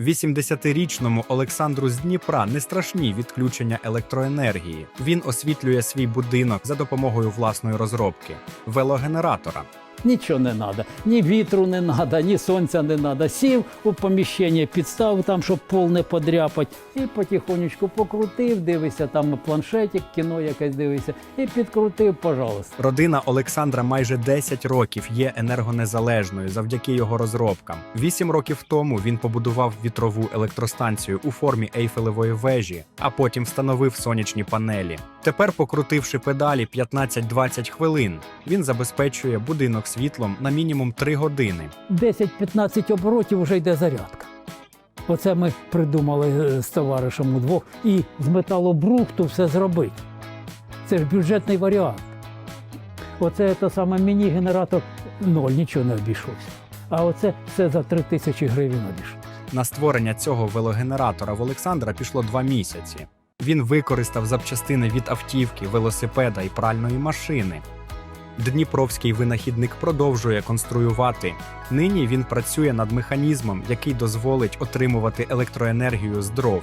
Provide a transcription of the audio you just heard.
80-річному Олександру з Дніпра не страшні відключення електроенергії. Він освітлює свій будинок за допомогою власної розробки велогенератора. Нічого не треба, ні вітру не треба, ні сонця не треба. Сів у поміщення, підставив там, щоб пол не подряпать, і потихонечку покрутив, дивися, там планшетик, кіно якесь дивися, і підкрутив, пожалуйста. Родина Олександра майже 10 років є енергонезалежною завдяки його розробкам. Вісім років тому він побудував вітрову електростанцію у формі ейфелевої вежі, а потім встановив сонячні панелі. Тепер, покрутивши педалі 15-20 хвилин, він забезпечує будинок світлом на мінімум 3 години. 10-15 оборотів вже йде зарядка. Оце ми придумали е, з товаришем удвох і з металобрухту все зробити. Це ж бюджетний варіант. Оце те саме міні-генератор ноль, нічого не обійшовся. А оце все за 3 тисячі гривень обійшлося. На створення цього велогенератора в Олександра пішло два місяці. Він використав запчастини від автівки, велосипеда і пральної машини. Дніпровський винахідник продовжує конструювати. Нині він працює над механізмом, який дозволить отримувати електроенергію з дров.